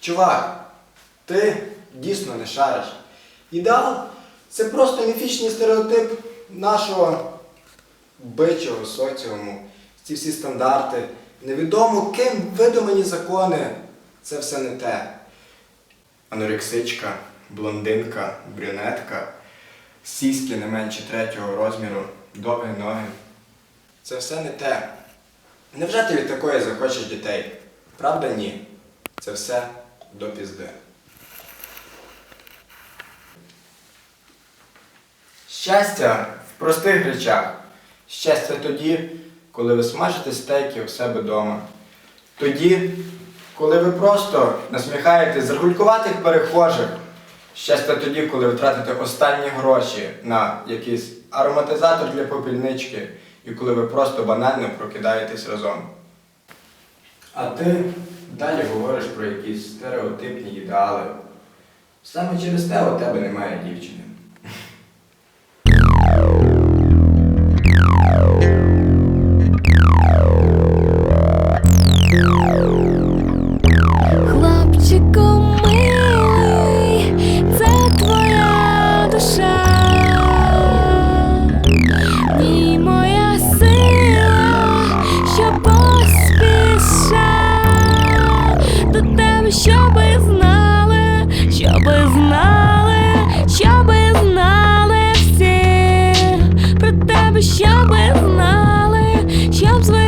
Чувак, ти дійсно не шариш. Ідеал це просто міфічний стереотип нашого бичого соціуму. Ці всі стандарти. Невідомо, ким видумані закони. Це все не те. Анорексичка, блондинка, брюнетка, сіськи не менше третього розміру, довгі ноги. Це все не те. Невже ти від такої захочеш дітей? Правда, ні. Це все до пізди. Щастя в простих речах. Щастя тоді, коли ви смажите стейки у себе вдома. Тоді, коли ви просто насміхаєтесь з перехожих. Щастя тоді, коли ви тратите останні гроші на якийсь ароматизатор для попільнички і коли ви просто банально прокидаєтесь разом. А ти далі говориш про якісь стереотипні ідеали. Саме через те у тебе немає дівчини. Щоби знали, щоби знали всі про тебе, щоби знали, щоб звикли